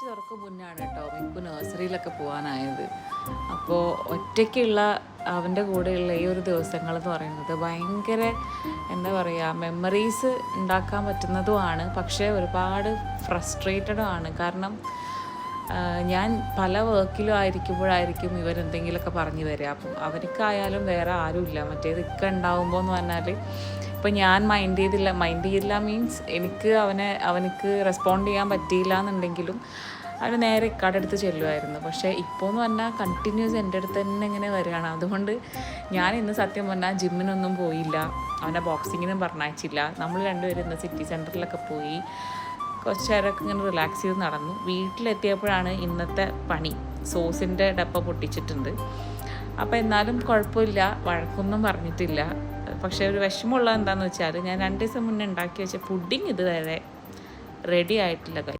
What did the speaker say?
March തുറക്കും മുന്നാണ് കേട്ടോ. Miku നഴ്സറിയിലൊക്കെ പോകാനായത് അപ്പോൾ ഒറ്റയ്ക്കുള്ള അവന്റെ കൂടെയുള്ള ഈ ഒരു ദിവസങ്ങൾ എന്ന് പറയുന്നത് ഭയങ്കര എന്താ പറയുക മെമ്മറീസ് ഉണ്ടാക്കാൻ പറ്റുന്നതുമാണ്. പക്ഷേ ഒരുപാട് ഫ്രസ്ട്രേറ്റഡും ആണ്. കാരണം ഞാൻ പല വർക്കിലും ആയിരിക്കുമ്പോഴായിരിക്കും ഇവരെന്തെങ്കിലുമൊക്കെ പറഞ്ഞു തരിക അപ്പം അവർക്കായാലും വേറെ ആരുമില്ല. മറ്റേത് ഇക്ക ഉണ്ടാവുമ്പോൾ എന്ന് പറഞ്ഞാൽ ഇപ്പം ഞാൻ മൈൻഡ് ചെയ്തില്ല. മൈൻഡ് ചെയ്തില്ല മീൻസ് എനിക്ക് അവനെ അവനക്ക് റെസ്പോണ്ട് ചെയ്യാൻ പറ്റിയില്ല എന്നുണ്ടെങ്കിലും അവന് നേരെ ഇക്കാടെ ചെല്ലുമായിരുന്നു പക്ഷേ ഇപ്പോൾ എന്ന് പറഞ്ഞാൽ കണ്ടിന്യൂസ് എന്റെ അടുത്ത് തന്നെ ഇങ്ങനെ വരികയാണ്. അതുകൊണ്ട് ഞാൻ ഇന്ന് സത്യം പറഞ്ഞാൽ ജിമ്മിനൊന്നും പോയില്ല. അവനെ ബോക്സിങ്ങിനും പറഞ്ഞയച്ചില്ല. നമ്മൾ രണ്ടുപേരും ഇന്ന് സിറ്റി സെന്ററിലൊക്കെ പോയി കുറച്ച് നേരമൊക്കെ ഇങ്ങനെ റിലാക്സ് ചെയ്ത് നടന്നു. വീട്ടിലെത്തിയപ്പോഴാണ് ഇന്നത്തെ പണി. സോസിന്റെ ഡപ്പ പൊട്ടിച്ചിട്ടുണ്ട്. അപ്പോൾ എന്നാലും കുഴപ്പമില്ല. വഴക്കൊന്നും പറഞ്ഞിട്ടില്ല. പക്ഷേ ഒരു വിഷമമുള്ളത് എന്താണെന്ന് വെച്ചാൽ ഞാൻ രണ്ട് ദിവസം മുന്നേ ഉണ്ടാക്കി വെച്ച പുഡിങ് ഇതുവരെ റെഡി ആയിട്ടില്ല.